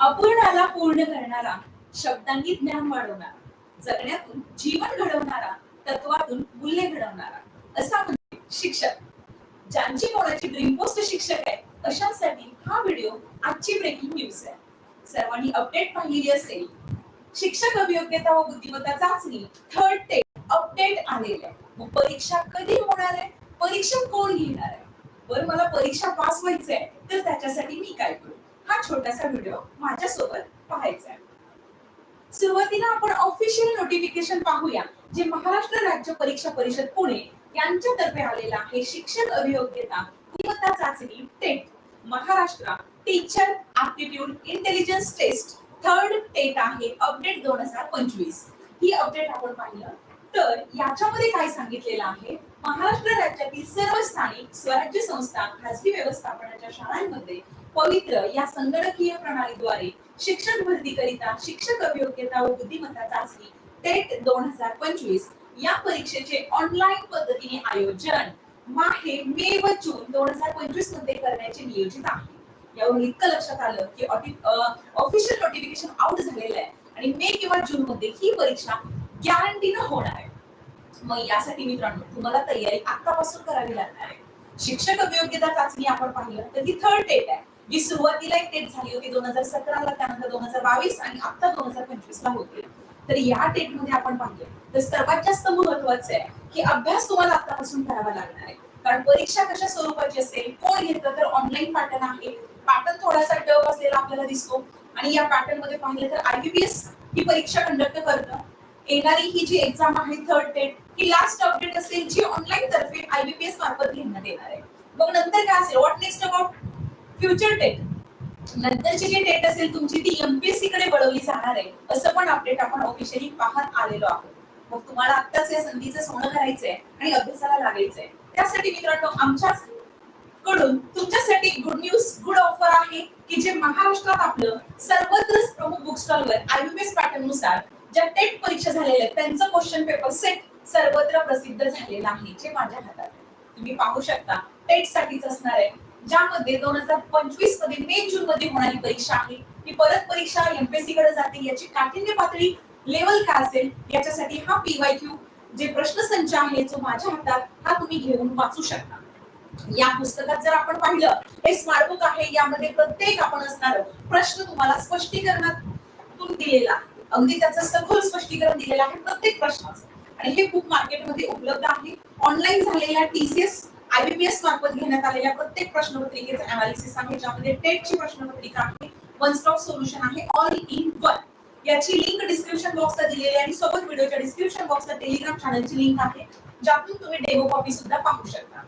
अपूर्णाला पूर्ण करणारा शब्दांनी ज्ञान वाढवणारा जगण्यातून जीवन घडवणारा तत्वातून मूल्य घडवणारा असा म्हणजे शिक्षक. ज्यांची कोणाची ड्रीम पोस्ट शिक्षक आहे अशांसाठी हा व्हिडिओ आजची ब्रेकिंग न्यूज आहे. सर्वांनी अपडेट पाहिलेली असेल. शिक्षक अभियोग्यता व बुद्धिमत्ता चाचणी थर्ड टे अपडेट आलेले आहे. मग परीक्षा कधी होणार आहे? परीक्षा कोण घेणार आहे? बरं मला परीक्षा पास व्हायचंय तर त्याच्यासाठी मी काय करू? हा छोटासा व्हिडिओ माझ्यासोबत पाहायचा आहे सुरुवातीला आपण ऑफिशियल नोटिफिकेशन पाहूया जे महाराष्ट्र राज्य परीक्षा परिषद पुणे यांच्यातर्फे आलेला आहे शिक्षक अभियोग्यता गुणवत्ता चाचणी TET Maharashtra teacher aptitude intelligence test third TET आहे अपडेट दोन हजार पंचवीस. ही अपडेट आपण पाहिलं. तर याच्यामध्ये काय सांगितलेलं आहे? महाराष्ट्र राज्यातील सर्व स्थानिक स्वराज्य संस्था खासगी व्यवस्थापनाच्या शाळांमध्ये पवित्र या संगणकीय प्रणालीद्वारे शिक्षक भरतीकरिता शिक्षक अभियोग्यता व बुद्धिमत्ता चाचणी टेट दोन हजार पंचवीस या परीक्षेचे ऑनलाईन पद्धतीने आयोजन माहे मे व जून दोन हजार पंचवीसमध्ये करण्याचे नियोजित आहे. यावरून इतकं लक्षात आलं की ऑफिशियल नोटिफिकेशन आउट झालेलं आहे आणि मे किंवा जून मध्ये ही परीक्षा गॅरंटीनं होणार आहे. मग यासाठी मित्रांनो तुम्हाला तयारी आतापासून करावी लागणार आहे. शिक्षक अभियोग्यता चाचणी आपण पाहिलं तर ती थर्ड डेट आहे. जी सुरुवातीला एक टेट झाली होती. दोन हजार सतराला त्यानंतर दोन हजार बावीस आणि आता दोन हजार पंचवीस ला होते तर या टेटमध्ये आपण पाहिलं तर सर्वात जास्त महत्वाचं आहे की अभ्यास तुम्हाला आतापासून करावा लागणार आहे. कारण परीक्षा कशा स्वरूपाची असेल कोण घेतं तर ऑनलाईन पॅटर्न आहे. पॅटर्न थोडासा डब असलेला आपल्याला दिसतो. आणि या पॅटर्नमध्ये पाहिलं तर आयबीपीएस ही परीक्षा कंडक्ट करतं. येणारी ही जी एक्झाम आहे थर्ड टेट ही लास्ट अपडेट असेल जी ऑनलाईन तर्फे आयबीपीएस मार्फत घेण्यात येणार आहे. मग नंतर काय असेल? What next about future TET नंतरची जी डेट असेल तुमची ती एमपीएससी कडे वळवली जाणार आहे असं पण अपडेट आपण ऑफिशियली पाहत आलेलो आहोत. मग तुम्हाला आत्ताच या संधीचं सोनं करायचंय आणि अभ्यासाला लागायचंय. त्यासाठी मित्रांनो आमच्या कडून तुमच्यासाठी गुड न्यूज गुड ऑफर आहे की जे महाराष्ट्रात आपलं सर्वत्र प्रमुख बुक स्टॉलवर आयबीपीएस पॅटर्ननुसार ज्या टेट परीक्षा झालेल्या आहेत त्यांचं क्वेश्चन पेपर सेट सर्वत्र प्रसिद्ध झालेलं आहे जे माझ्या हातात तुम्ही पाहू शकता टेट साठीच असणार आहे. ज्यामध्ये दोन हजार पंचवीसमध्ये मे जून मध्ये होणारी परीक्षा आहे. ही परत परीक्षा एमपीएससी कडे जाते याची काठिण्य पातळी लेवल काय असेल याच्यासाठी हा पीवाय क्यू जे प्रश्नसंच आहे जो माझ्या हातात हा तुम्ही घेऊन वाचू शकता. या पुस्तकात जर आपण पाहिलं हे स्मार्ट बुक आहे यामध्ये प्रत्येक आपण असणार प्रश्न तुम्हाला स्पष्टीकरणातून दिलेला अगदी त्याचं सखोल स्पष्टीकरण दिलेलं आहे प्रत्येक प्रश्नाचं. आणि हे बुक मार्केटमध्ये उपलब्ध आहे. ऑनलाईन झालेल्या टीसीएस आयबीपीएस मार्फत घेण्यात आलेल्या प्रत्येक प्रश्नपत्रिकेचं अनालिसिस आहे ज्यामध्ये टेटची प्रश्नपत्रिका आहे वन स्टॉप सोल्युशन आहे ऑल इन वन याची लिंक डिस्क्रिप्शन बॉक्सला दिलेली आहे आणि सोबत व्हिडिओच्या डिस्क्रिप्शन बॉक्सला टेलिग्राम चॅनलची लिंक आहे ज्यातून तुम्ही डेमो कॉपी सुद्धा पाहू शकता.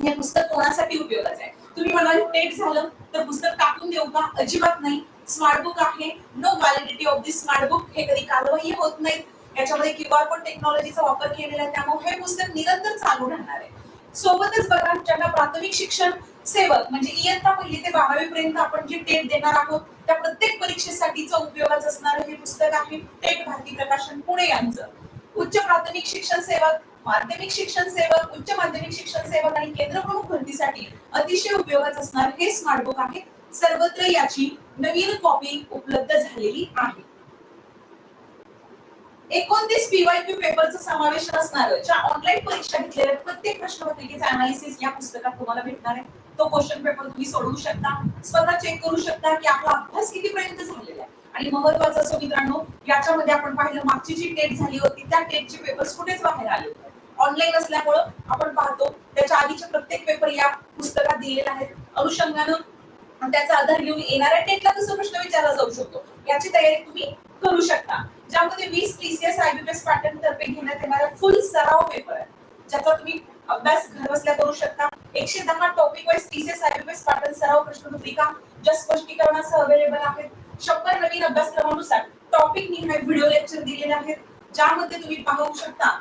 हे पुस्तक कोणासाठी उपयोगाचं आहे? तुम्ही म्हणाल टेट झालं तर पुस्तक टाकून देऊ का? अजिबात नाही. स्मार्ट बुक आहे. No validity of this smart book हे कधी कारवाई होत नाही. याच्यामध्ये क्यू आर कोड टेक्नॉलॉजीचा वापर केलेला आहे त्यामुळे हे पुस्तक निरंतर चालू राहणार आहे. सोबतच बघा ज्यांना प्राथमिक शिक्षण सेवक म्हणजे इयत्ता पहिली ते बारावी पर्यंत आपण जे टेप देणार आहोत त्या प्रत्येक परीक्षेसाठीचं उपयोगाच असणारं हे पुस्तक आहे टेट भारती प्रकाशन पुणे यांचं. उच्च प्राथमिक शिक्षण सेवक माध्यमिक शिक्षण सेवक उच्च माध्यमिक शिक्षण सेवक आणि केंद्र प्रमुख भरतीसाठी अतिशय उपयोगाचं असणार हे स्मार्ट बुक आहे. सर्वत्र याची नवीन कॉपी उपलब्ध झालेली आहे. एकोणतीस पीवायक्यू पेपरचा समावेश असणार ज्या ऑनलाईन परीक्षा घेतलेल्या प्रत्येक प्रश्नपत्रिकेचा अनालिसिस या पुस्तकात तुम्हाला भेटणार आहे. तो क्वेश्चन पेपर तुम्ही सोडवू शकता स्वतः चेक करू शकता की आपला अभ्यास कितीपर्यंत झालेला आहे. आणि महत्वाचं असं मित्रांनो याच्यामध्ये आपण पाहिलं मागची जी टेट झाली होती त्या टेटचे पेपर्स कुठेच बाहेर आले होते. ऑनलाईन असल्यामुळं आपण पाहतो त्याच्या आधीचे प्रत्येक पेपर या पुस्तकात दिलेले आहेत. अनुषंगानं आणि त्याचा आधार घेऊन येणाऱ्या टेटला कसं प्रश्न विचारला जाऊ शकतो याची तयारी तुम्ही करू शकता. ज्यामध्ये वीस टीसीएस आयबीपीएस पॅटर्न तर्फे घेण्यात येणारा फुल सराव पेपर आहे ज्याचा तुम्ही अभ्यास घर बसल्या करू शकता. एकशे दहा topic wise TCS IBPS pattern सराव प्रश्नपत्रिका ज्या स्पष्टीकरणासह अवेलेबल आहेत. शंभर नवीन अभ्यासक्रमानुसार टॉपिक निहाय व्हिडिओ लेक्चर दिलेले आहेत ज्यामध्ये तुम्ही पाहू शकता.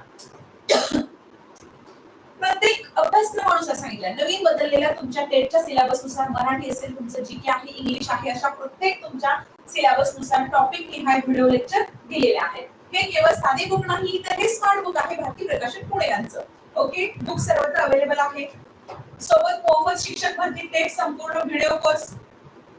प्रत्येक अभ्यासक्रमानुसार सांगितलं नवीन बदललेल्या तुमच्या टेटच्या सिलेबसनुसार मराठी असेल तुमचं जी के आहे इंग्लिश आहे अशा प्रत्येक तुमच्या सिलेबसनुसार टॉपिक निहाय व्हिडिओ लेक्चर दिलेले आहेत हे केवळ साधे बुक नाही तर हे स्मार्ट बुक आहे भारती प्रकाशन पुणे यांचं. ओके बुक सर्वत्र अवेलेबल आहे. सोबत मोफत शिक्षक भरती टेट संपूर्ण व्हिडिओ कोर्स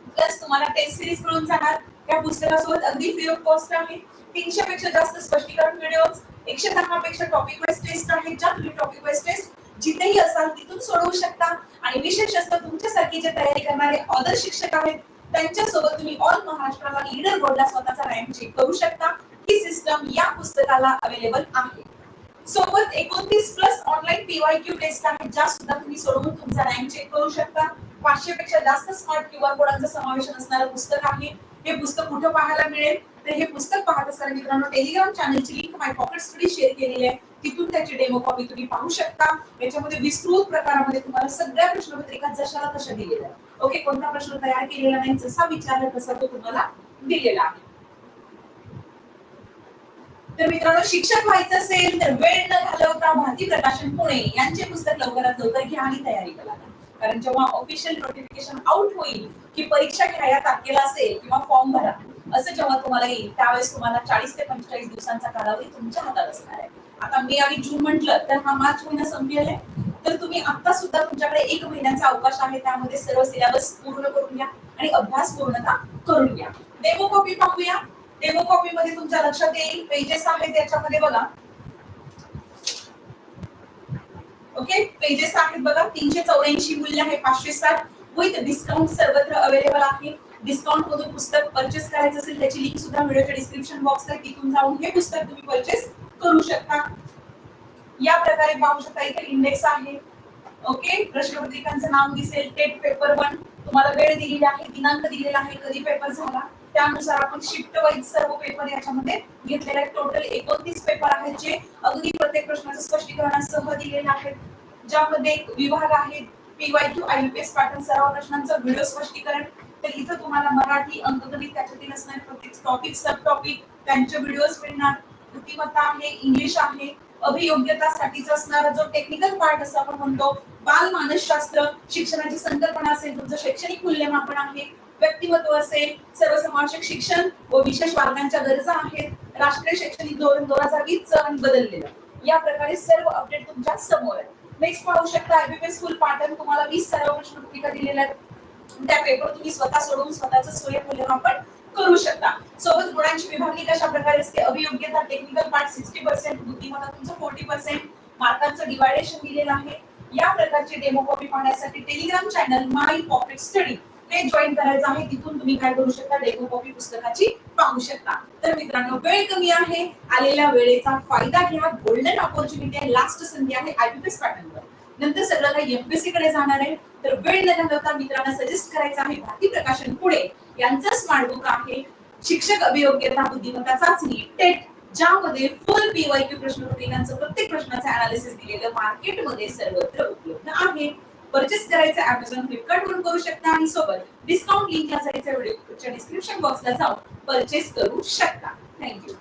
प्लस तुम्हाला टेस्ट सिरीज मिळून जाणार. या पुस्तकासोबत अगदी फ्री ऑफ कॉस्ट आहे. तीनशे पेक्षा जास्त स्पष्टीकरण व्हिडिओ एकशे दहापेक्षा टॉपिक वाईज टेस्ट आहेत ज्या तुम्ही टॉपिक वाईज टेस्ट जिथेही असाल तिथून सोडवू शकता. आणि विशेष असतं तुमच्यासारखी जे तयारी करणारे अदर शिक्षक आहेत त्यांच्यासोबत तुम्ही ऑल महाराष्ट्राला लीडर बोर्डला स्वतःचा रँक चेक करू शकता. ही सिस्टम या पुस्तकाला अवेलेबल आहे. सोबत एकोणतीस plus online PY Q test आहेत ज्या सुद्धा तुम्ही सोडवून तुमचा रँक चेक करू शकता. पाचशे पेक्षा जास्त स्मार्ट क्यू आर कोडांचं समावेशन असणारं पुस्तक आहे. हे पुस्तक कुठं पाहायला मिळेल? तर हे पुस्तक पाहत असताना मित्रांनो Telegram चॅनलची link my pocket study share केलेली आहे. तिथून त्याची डेमो कॉपी तुम्ही पाहू शकता. याच्यामध्ये विस्तृत प्रकारामध्ये तुम्हाला सगळ्या प्रश्नपत्रिका जशाला तशा दिलेल्या आहेत. ओके कोणता प्रश्न तयार केलेला नाही जसा विचारला तसा तो तुम्हाला दिलेला आहे. तर मित्रांनो शिक्षक व्हायचं असेल तर वेळ न घालवता भारती प्रकाशन पुणे यांचे पुस्तक लवकरात लवकर घ्या आणि तयारी करा. कारण जेव्हा ऑफिशियल नोटिफिकेशन आउट होईल की परीक्षा घ्यायला तारखेला असेल किंवा फॉर्म भरा असं जेव्हा तुम्हाला येईल. त्यावेळेस तुम्हाला चाळीस ते पंचेचाळीस दिवसांचा कालावधी तुमच्या हातात असणार आहे. आता मे आणि जून म्हटलं तर हा मार्च महिना संपेल आहे. तर तुम्ही आता सुद्धा तुमच्याकडे एक महिन्याचा अवकाश आहे. त्यामध्ये सर्व सिलेबस पूर्ण करून घ्या आणि अभ्यास पूर्णता करून घ्या. डेमो कॉपी पाहूया. डेमो कॉपी मध्ये तुमच्या लक्षात येईल. पेजेस आहेत त्याच्यामध्ये बघा. ओके पेजेस आहेत बघा. तीनशे चौऱ्याऐंशी मूल्य आहे. पाचशे साठ. विथ डिस्काउंट सर्वत्र अवेलेबल आहे. डिस्काउंट मधून पुस्तक परचेस करायचं असेल त्याची लिंक सुद्धा व्हिडिओच्या डिस्क्रिप्शन बॉक्स आहे तिथून जाऊन हे पुस्तक तुम्ही परचेस करू शकता. या प्रकारे पाहू शकता इथे इंडेक्स आहे. ओके प्रश्नपत्रिकांचं नाव दिसेल टेट पेपर वन तुम्हाला वेळ दिलेला आहे दिनांक दिलेला आहे कधी पेपर झाला. त्यानुसार आपण शिफ्ट वाईज सर्व पेपर याच्यामध्ये घेतलेले आहेत. टोटल एकोणतीस पेपर आहेत जे अगदी प्रत्येक प्रश्नाचं स्पष्टीकरणासह दिलेले आहेत. ज्यामध्ये विभाग आहेत पीवाय क्यू एस पॅटर्न सर्व प्रश्नांचं व्हिडिओ स्पष्टीकरण. तर इथं तुम्हाला मराठी अंकगणित त्याच्यातील असणारे प्रत्येक टॉपिक सब टॉपिक त्यांचे व्हिडिओज मिळणार. बुद्धिमत्ता आहे इंग्लिश आहे अभियोग्यतासाठीचा असणारा जो टेक्निकल पार्ट असं आपण म्हणतो बाल मानसशास्त्र शिक्षणाची संकल्पना असेल तुमचं शैक्षणिक मूल्यमापन आहे व्यक्तिमत्व असेल सर्वसमावेशक शिक्षण व विशेष वर्गांच्या गरजा आहेत राष्ट्रीय शैक्षणिक धोरण दोन हजार वीस आणि बदललेलं. या प्रकारे सर्व अपडेट तुमच्यासमोर आहे नेक्स्ट पाहू शकता आयबीपीएस फुल पार्टन तुम्हाला वीस सर्व प्रश्नपत्रिका दिलेल्या आहेत. त्या पेपर तुम्ही स्वतः सोडवून स्वतःच स्वयं मूल्यमापन करू शकता. सोबत गुणांची विभागणी कशा प्रकारे असते? अभियोग्यता टेक्निकल पार्ट सिक्स्टी पर्सेंट बुद्धिमत्ता तुमचं फोर्टी पर्सेंट मार्कांचं डिवायडेशन दिलेलं आहे. या प्रकारची डेमो कॉपी पाहण्यासाठी Telegram channel my pocket study हे जॉईन करायचं आहे. तिथून तुम्ही काय करू शकता? डेमो कॉपी पुस्तकाची पाहू शकता. तर मित्रांनो वेळ कमी आहे. आलेल्या वेळेचा फायदा घ्या. गोल्डन ऑपॉर्च्युनिटी आहे. लास्ट संधी आहे. आयपीएस पॅटर्नवर नंतर सगळं काही एमपीएससी कडे जाणार आहे तर वेळ न घालवता मित्रांना सजेस्ट करायचं आहे. भारती प्रकाशन पुढे यांचं स्मार्ट बुक आहे. शिक्षक अभियोग्यता बुद्धिमत्ता चाचणी टेट ज्यामध्ये फुल पीवायक्यू प्रश्नपत्रिकांचं प्रत्येक प्रश्नाचं अनालिसिस दिलेलं मार्केटमध्ये सर्वत्र उपलब्ध आहे. परचेस करायचं अमेझॉन फ्लिपकार्ट वरून करू शकता आणि सोबत डिस्काउंट लिंक या साईडच्या व्हिडिओच्या डिस्क्रिप्शन बॉक्सला जाऊन परचेस करू शकता. थँक्यू